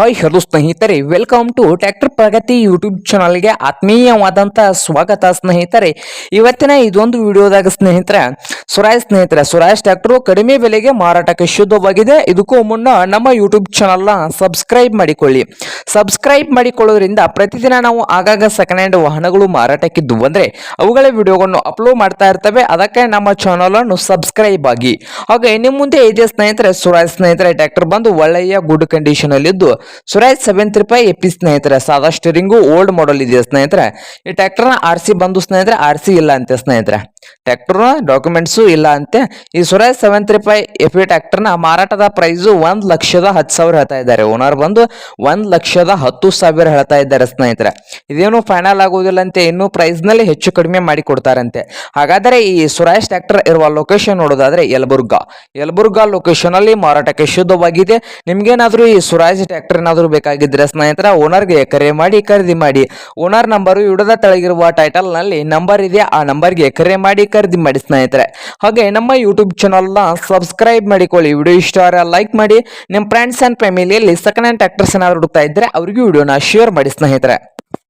Hi hello ಸ್ನೇಹಿತರೆ welcome to tractor Pragati YouTube ಚಾನಲ್ಗೆ ಆತ್ಮೀಯವಾದಂಥ ಸ್ವಾಗತ ಸ್ನೇಹಿತರೆ. ಇವತ್ತಿನ ಇದೊಂದು ವಿಡಿಯೋದಾಗ ಸ್ನೇಹಿತರೆ ಸ್ವರಾಜ್ ಸ್ನೇಹಿತರೆ ಸ್ವರಾಜ್ ಟ್ರ್ಯಾಕ್ಟರ್ ಕಡಿಮೆ ಬೆಲೆಗೆ ಮಾರಾಟಕ್ಕೆ ಶುದ್ಧವಾಗಿದೆ. ಇದಕ್ಕೂ ಮುನ್ನ ನಮ್ಮ ಯೂಟ್ಯೂಬ್ ಚಾನಲ್ನ ಸಬ್ಸ್ಕ್ರೈಬ್ ಮಾಡಿಕೊಳ್ಳಿ. ಸಬ್ಸ್ಕ್ರೈಬ್ ಮಾಡಿಕೊಳ್ಳೋದ್ರಿಂದ ಪ್ರತಿದಿನ ನಾವು ಆಗಾಗ ಸೆಕೆಂಡ್ ಹ್ಯಾಂಡ್ ವಾಹನಗಳು ಮಾರಾಟಕ್ಕಿದ್ದು. ಅಂದರೆ ಅವುಗಳ ವಿಡಿಯೋಗಳನ್ನು ಅಪ್ಲೋಡ್ ಮಾಡ್ತಾ ಇರ್ತವೆ. ಅದಕ್ಕೆ ನಮ್ಮ ಚಾನಲನ್ನು ಸಬ್ಸ್ಕ್ರೈಬ್ ಆಗಿ. ಹಾಗೆ ನಿಮ್ಮ ಮುಂದೆ ಇದೆ ಸ್ನೇಹಿತರೆ ಸ್ವರಾಜ್ ಸ್ನೇಹಿತರೆ ಟ್ರ್ಯಾಕ್ಟರ್ ಬಂದು ಒಳ್ಳೆಯ ಗುಡ್ ಕಂಡೀಷನ್ ಅಲ್ಲಿ ಸೆವೆನ್ ತ್ರೀ ಫೈವ್ ಎಪಿ ಸ್ನೇಹಿತರೆ ಸಾದಾ ಸ್ಟೀರಿಂಗು ಓಲ್ಡ್ ಮಾಡೆಲ್ ಇದೆ ಸ್ನೇಹಿತರೆ? ಈ ಟ್ರ್ಯಾಕ್ಟರ್ನ ಆರ್ ಸಿ ಬಂದು ಸ್ನೇಹಿತರೆ ಆರ್ ಸಿ ಇಲ್ಲ ಅಂತೆ ಸ್ನೇಹಿತರೆ. ಟ್ರ್ಯಾಕ್ಟರ್ ಡಾಕ್ಯುಮೆಂಟ್ಸು ಇಲ್ಲ ಅಂತೆ. ಈ Swaraj seven three five F E ಟ್ರ್ಯಾಕ್ಟರ್ನ ಮಾರಾಟದ ಪ್ರೈಸು ಒಂದು ಲಕ್ಷದ ಹತ್ತು ಸಾವಿರ ಹೇಳ್ತಾ ಇದ್ದಾರೆ. ಓನರ್ ಬಂದು ಒಂದ್ ಲಕ್ಷದ ಹತ್ತು ಸಾವಿರ ಹೇಳ್ತಾ ಇದ್ದಾರೆ ಸ್ನೇಹಿತರೆ. ಇದೇನು ಫೈನಲ್ ಆಗುವುದಿಲ್ಲ ಅಂತೆ. ಇನ್ನೂ ಪ್ರೈಸ್ನಲ್ಲಿ ಹೆಚ್ಚು ಕಡಿಮೆ ಮಾಡಿ ಕೊಡ್ತಾರಂತೆ. ಹಾಗಾದರೆ ಈ ಸ್ವರಾಜ್ ಟ್ರ್ಯಾಕ್ಟರ್ ಇರುವ ಲೊಕೇಶನ್ ನೋಡೋದಾದ್ರೆ ಯಲಬುರ್ಗಾ. ಯಲಬುರ್ಗಾ ಲೊಕೇಶನ್ ಅಲ್ಲಿ ಮಾರಾಟಕ್ಕೆ ಶುದ್ಧವಾಗಿದೆ. ನಿಮ್ಗೇನಾದರೂ ಈ ಸುರಾಜ್ ಟ್ರ್ಯಾಕ್ಟರ್ ಏನಾದ್ರು ಬೇಕಾಗಿದ್ರೆ ಸ್ನೇಹಿತರ, ಓನರ್ಗೆ ಕರೆ ಮಾಡಿ, ಖರೀದಿ ಮಾಡಿ. ಓನರ್ ನಂಬರು ಇಡದ ತಳಗಿರುವ ಟೈಟಲ್ನಲ್ಲಿ ನಂಬರ್ ಇದೆ, ಆ ನಂಬರ್ಗೆ ಕರೆ ಮಾಡಿ, ಖರೀದಿ ಮಾಡಿ ಸ್ನೇಹಿತರೆ. ಹಾಗೆ ನಮ್ಮ ಯೂಟ್ಯೂಬ್ ಚಾನಲ್ನ ಸಬ್ಸ್ಕ್ರೈಬ್ ಮಾಡಿಕೊಳ್ಳಿ. ವಿಡಿಯೋ ಇಷ್ಟ ಲೈಕ್ ಮಾಡಿ. ನಿಮ್ಮ ಫ್ರೆಂಡ್ಸ್ ಅಂಡ್ ಫ್ಯಾಮಿಲಿಯಲ್ಲಿ ಸೆಕೆಂಡ್ ಹ್ಯಾಂಡ್ ಟ್ರ್ಯಾಕ್ಟರ್ಸ್ ಏನಾದರೂ ಹುಡುಕ್ತಾ ಇದ್ರೆ ಅವ್ರಿಗೂ ವಿಡಿಯೋನ ಶೇರ್ ಮಾಡಿ ಸ್ನೇಹಿತರೆ.